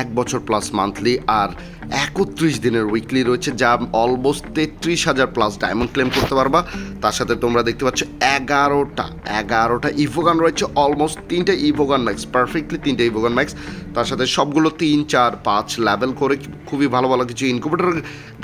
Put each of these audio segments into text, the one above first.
এক বছর plus monthly আর একত্রিশ দিনের উইকলি রয়েছে, যা অলমোস্ট তেত্রিশ হাজার প্লাস ডায়মন্ড ক্লেম করতে পারবা। তার সাথে তোমরা দেখতে পাচ্ছ এগারোটা এগারোটা ইভোগান রয়েছে অলমোস্ট তিনটে ইভোগান ম্যাক্স পারফেক্টলি তিনটে ইভোগান ম্যাক্স তার সাথে সবগুলো তিন, চার, পাঁচ লেভেল করে খুবই ভালো ভালো কিছু ইনকুবেটর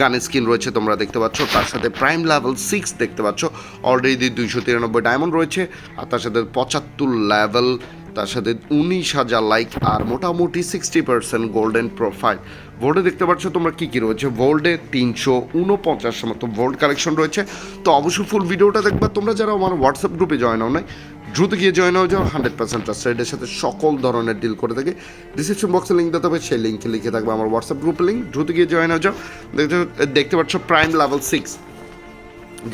গানের স্কিন রয়েছে তোমরা দেখতে পাচ্ছ। তার সাথে প্রাইম লেভেল সিক্স দেখতে পাচ্ছ অলরেডি দুইশো তিরানব্বই ডায়মন্ড রয়েছে। আর তার সাথে পঁচাত্তর লেভেল তার সাথে উনিশ হাজার লাইক আর মোটামুটি সিক্সটি পার্সেন্ট গোল্ডেন প্রোফাইল ভোল্ডে দেখতে পাচ্ছ তোমরা কী কী রয়েছে। ভোল্ডে তিনশো উনপঞ্চাশ মতো ভোল্ড কালেকশন রয়েছে। তো অবশ্যই ফুল ভিডিওটা দেখবা। তোমরা যারা আমার হোয়াটসঅ্যাপ গ্রুপে জয়েন হও নাই, দ্রুত গিয়ে জয়েন হয়ে যাও। হান্ড্রেড পার্সেন্ট ট্রাস্টেডের সাথে সকল ধরনের ডিল করে থাকে। ডিসক্রিপশন বক্সে লিঙ্ক দিতে হবে। সেই লিঙ্কে লিখে থাকবে আমার হোয়াটসঅ্যাপ গ্রুপের লিঙ্ক দ্রুত গিয়ে জয়েন হয়ে যাও। দেখতে দেখতে পাচ্ছ প্রাইম লেভেল সিক্স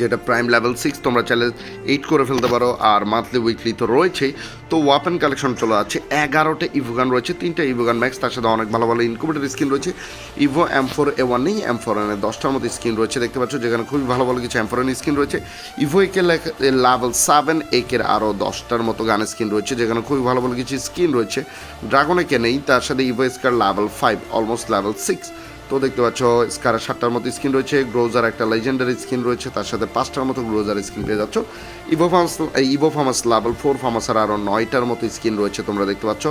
যেটা প্রাইম লেভেল সিক্স তোমরা চাইলে এইট করে ফেলতে পারো, আর মান্থলি উইকলি তো রয়েছেই। তো ওয়াপেন কালেকশন চলে আছে এগারোটা ইভোগান রয়েছে, তিনটা ইভোগান ম্যাক্স তার সাথে অনেক ভালো ভালো ইনকুবেটার স্কিন রয়েছে। Evo M four A one নেই এম ফোর এনে দশটার মতো স্কিন রয়েছে, দেখতে পাচ্ছ, যেখানে খুবই ভালো ভালো কিছু এম ফোর স্কিন রয়েছে। ইভো একে লেভেল সেভেন একের আরও দশটার মতো গানের স্কিন রয়েছে, যেখানে খুবই ভালো ভালো কিছু স্কিন রয়েছে। ড্রাগন একে নেই, তার সাথে Evo SCAR level five almost level six তো দেখতে পাচ্ছ স্কারের সাতটার মতো স্কিন রয়েছে, গ্রোজার একটা লেজেন্ডারি স্কিন রয়েছে, তার সাথে পাঁচটার মতো গ্রোজার স্কিন পেয়ে যাচ্ছ। Evo FAMAS Evo FAMAS level four ফার্মাসের আরও নয়টার মতো স্কিন রয়েছে, তোমরা দেখতে পাচ্ছ।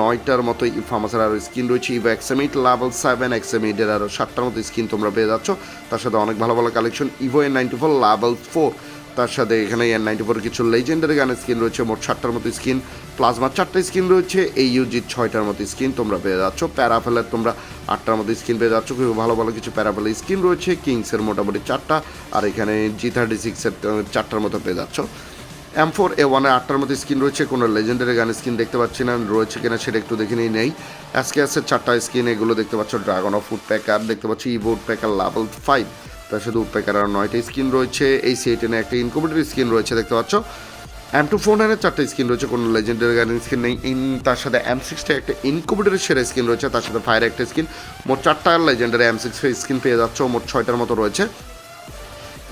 নয়টার মতো ফার্মাসের আরও স্কিন রয়েছে, Evo X M eight level seven এক্সামিটের আরও সাতটার মতো স্কিন তোমরা পেয়ে যাচ্ছ। তার সাথে অনেক ভালো ভালো collection Evo N ninety four level four তার সাথে এখানে এন নাইনটি ফোর কিছু লেজেন্ডারি গানের স্কিন রয়েছে, মোট সাতটার মতো স্কিন প্লাজমার চারটা স্কিন রয়েছে এই ইউজির ছয়টার মতো স্কিন তোমরা পেয়ে যাচ্ছ প্যারাফেলের তোমরা আটটার মতো স্কিন পেয়ে যাচ্ছ খুব ভালো ভালো কিছু প্যারাফেলের স্কিন রয়েছে কিংসের মোটামুটি চারটা, আর এখানে জি থার্টি সিক্সের চারটার মতো পেয়ে যাচ্ছ। এম ফোর এ ওয়ানে আটটার মতো স্কিন রয়েছে, কোনো লেজেন্ডারি গানের স্কিন দেখতে পাচ্ছি না, রয়েছে কিনা সেটা একটু দেখে নিয়ে নেই। আজকে আছে চারটা স্কিন এগুলো দেখতে পাচ্ছ ড্রাগন অফ ফুড প্যাকার দেখতে পাচ্ছি ই ফুড প্যাকার লেভেল ফাইভ তার সাথে উপ্যাকার আর নয়টা স্কিন রয়েছে। এই সেটেনে একটা ইনকুবেটর স্কিন রয়েছে, দেখতে পাচ্ছ? এম টু ফোর নাইনের চারটে স্কিন রয়েছে, কোনো লেজেন্ডারি গানের স্কিন নেই। ইন, তার সাথে এম সিক্সটা একটা ইনকুবেটরের সেরা স্কিন রয়েছে, তার সাথে ফায়ার একটা স্কিন মোট চারটা লেজেন্ডারি এম সিক্স স্কিন পেয়ে যাচ্ছ, মোট ছয়টার মতো রয়েছে।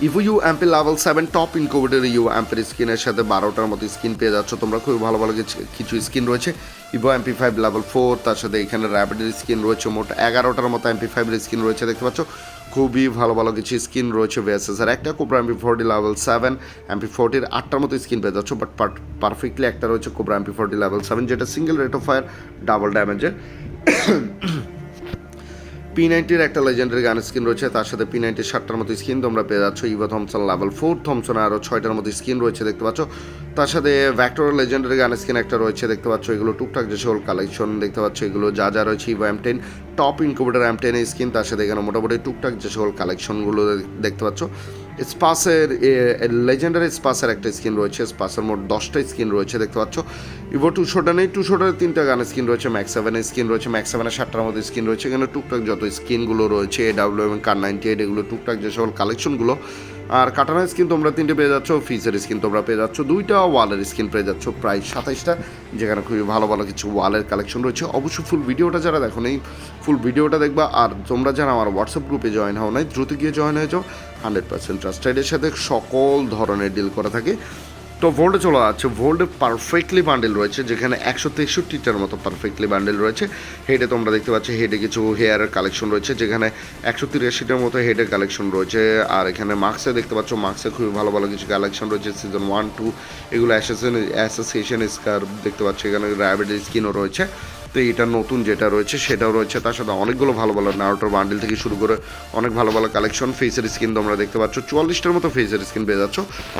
Evo U M P level seven top ইনকোভেডের U অ্যাম্পের স্কিনের সাথে বারোটার মতো স্কিন পেয়ে যাচ্ছ, তোমরা খুবই ভালো ভালো কিছু- কিছু স্কিন রয়েছে। Evo MP five level four তার সাথে এখানে র্যাপিডের স্কিন রয়েছে, মোট এগারোটার মতো এমপি ফাইভের স্কিন রয়েছে, দেখতে পাচ্ছ? খুবই ভালো ভালো কিছু স্কিন রয়েছে ভিএসএস আর একটা cobra MP forty level seven MP ফোরটির আটটার মতো স্কিন পেয়ে যাচ্ছ বাট পারফেক্টলি একটা রয়েছে cobra MP forty level seven যেটা single rate of fire double ড্যামেজের P নাইনটির একটা লেজেন্ডারি গান স্ক্রিন রয়েছে, তার সাথে পি নাইনটির সাতটার মতো স্কিন তোমরা পেয়ে যাচ্ছ। Evo Thompson level four Thompson আরও ছয়টার মতো স্কিন রয়েছে, দেখতে পাচ্ছ। তার সাথে ভ্যাক্টর লেজেন্ডারি গান স্কিন একটা রয়েছে, দেখতে পাচ্ছ। এগুলো টুকটাক যে সকল কালেকশন দেখতে পাচ্ছ, এগুলো যা যা রয়েছে Evo M ten top incubator M ten skin তার সাথে এখানে মোটামুটি টুকটাক যে সকল কালেকশনগুলো দেখতে পাচ্ছ। স্পাসের লেজেন্ডারি স্পাসের একটা স্কিন রয়েছে, স্পাসের মোট দশটা স্কিন রয়েছে, দেখতে পাচ্ছ। ইভো টু শোটা নেই টু শোটার তিনটা গানের স্কিন রয়েছে ম্যাক্স সেভেনের স্কিন রয়েছে ম্যাক্স সেভেনের সাতটার মধ্যে স্কিন রয়েছে। এখানে টুকটাক যত স্কিনগুলো রয়েছে এ ডাব্লিউ এবং কার নাইনটি এইট এগুলো টুকটাক যে সকল কালেকশনগুলো আর কাটানোর স্কিন তোমরা তিনটে পেয়ে যাচ্ছ ফিসের স্কিন তোমরা পেয়ে যাচ্ছ, দুইটা ওয়ালের স্কিন পেয়ে যাচ্ছ, প্রায় সাতাইশটা, যেখানে খুবই ভালো ভালো কিছু ওয়ালের কালেকশন রয়েছে। অবশ্যই ফুল ভিডিওটা যারা দেখো নেই ফুল ভিডিওটা দেখবা। আর তোমরা যারা আমার হোয়াটসঅ্যাপ গ্রুপে জয়েন হও নাই, দ্রুত গিয়ে জয়েন হয়ে যাও। হান্ড্রেড পার্সেন্ট ট্রাস্টেডের সাথে সকল ধরনের ডিল করা থাকে। তো ভোল্ডে চলে যাচ্ছে। ভোল্ডে পারফেক্টলি বান্ডেল রয়েছে, যেখানে একশো তেষট্টিটার মতো পারফেক্টলি বান্ডেল রয়েছে। হেডে তোমরা দেখতে পাচ্ছ হেডে কিছু হেয়ারের কালেকশন রয়েছে, যেখানে একশো তিরাশিটার মতো হেডের কালেকশন রয়েছে। আর এখানে মার্কসে দেখতে পাচ্ছ মার্কসে খুবই ভালো ভালো কিছু কালেকশন রয়েছে। সিজন ওয়ান টু এগুলো অ্যাসোসিয়েশন স্কার দেখতে পাচ্ছ, এখানে ডায়াবেটিস স্কিনও রয়েছে। তো এটা নতুন যেটা রয়েছে, সেটাও রয়েছে তার সাথে অনেকগুলো ভালো ভালো নারোটোর বান্ডিল থেকে শুরু করে অনেক ভালো ভালো কালেকশন ফেসের স্কিন তোমরা দেখতে পাচ্ছ, চুয়াল্লিশটার মতো ফেসের স্কিন পেয়ে যাচ্ছ।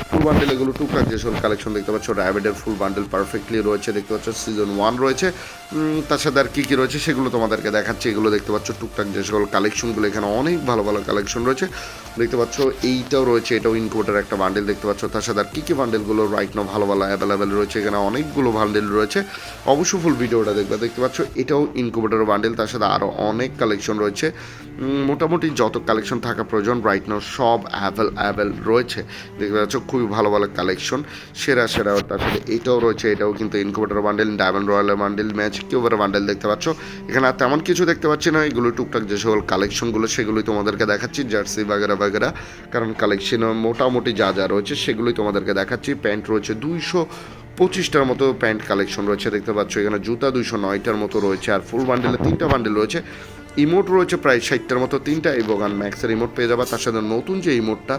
ফুল বান্ডেল এগুলো টুকটাক যেসব কালেকশন দেখতে পাচ্ছ র্যাবিডের ফুল বান্ডেল পারফেক্টলি রয়েছে, দেখতে পাচ্ছ সিজন ওয়ান রয়েছে। তার সাথে আর কী কী রয়েছে সেগুলো তোমাদেরকে দেখাচ্ছি। এগুলো দেখতে পাচ্ছ, টুকটাক যে সকল কালেকশনগুলো এখানে অনেক ভালো ভালো কালেকশন রয়েছে। দেখতে পাচ্ছ, এইটাও রয়েছে, এটাও ইনকোটার একটা বান্ডেল দেখতে পাচ্ছ। তার সাথে আর কী কী বান্ডেলগুলো রাইট নাও ভালো ভালো অ্যাভেলেবেল রয়েছে, এখানে অনেকগুলো বান্ডেল রয়েছে। অবশ্যই ফুল ভিডিওটা দেখবে। দেখতে পাচ্ছ, এটাও ইনকুবেটর বান্ডেল তার সাথে আরও অনেক কালেকশন রয়েছে। মোটামুটি যত কালেকশন থাকা প্রয়োজন রাইট নাও সব অ্যাভেল অ্যাভেল রয়েছে। দেখতে পাচ্ছ, খুবই ভালো ভালো কালেকশন সেরা সেরা। তার সাথে এটাও রয়েছে, এটাও কিন্তু incubator bundle diamond royal bundle match কিউবার bundle দেখতে পাচ্ছ। এখানে আর তেমন কিছু দেখতে পাচ্ছি না। এগুলো টুকটাক যে সকল কালেকশনগুলো সেগুলোই তোমাদেরকে দেখাচ্ছি জার্সি বাগেরা বাগেরা। কারণ কালেকশন মোটামুটি যা যা রয়েছে, সেগুলোই তোমাদেরকে দেখাচ্ছি। প্যান্ট রয়েছে দুইশো পঁচিশটার মতো প্যান্ট কালেকশন রয়েছে, দেখতে পাচ্ছ। এখানে জুতা দুইশো নয়টার মতো রয়েছে, আর ফুল বান্ডেলে তিনটা বান্ডেল রয়েছে। ইমোট রয়েছে প্রায় ষাটটার মতো তিনটা, এবং ম্যাক্সের ইমোট পেয়ে যাবা। তার সাথে নতুন যে ইমোটটা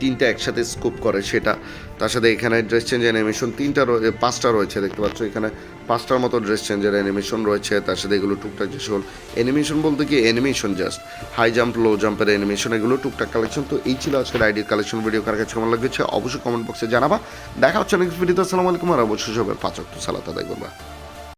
তিনটা একসাথে স্কোপ করে সেটা। তার সাথে এখানে ড্রেস চেঞ্জ অ্যানিমেশন তিনটা পাঁচটা রয়েছে, দেখতে পাচ্ছ? এখানে পাঁচটার মতো ড্রেস চেঞ্জের অ্যানিমেশন রয়েছে। তার সাথে এগুলো টুকটাক যে সকল অ্যানিমেশন বলতে কি? Animation just high jump low জাম্পের animation এগুলো টুকটাক কালেকশন তো এই ছিল আজকের আইডির কালেকশন ভিডিও কার কাছে কেমন লাগছে? অবশ্যই কমেন্ট বক্সে জানাবা। দেখা হচ্ছে নেক্সট ভিডিওতে আসসালামু আলাইকুম আর অবশ্যই সবাই পাঁচ সালাত আদায় করবা।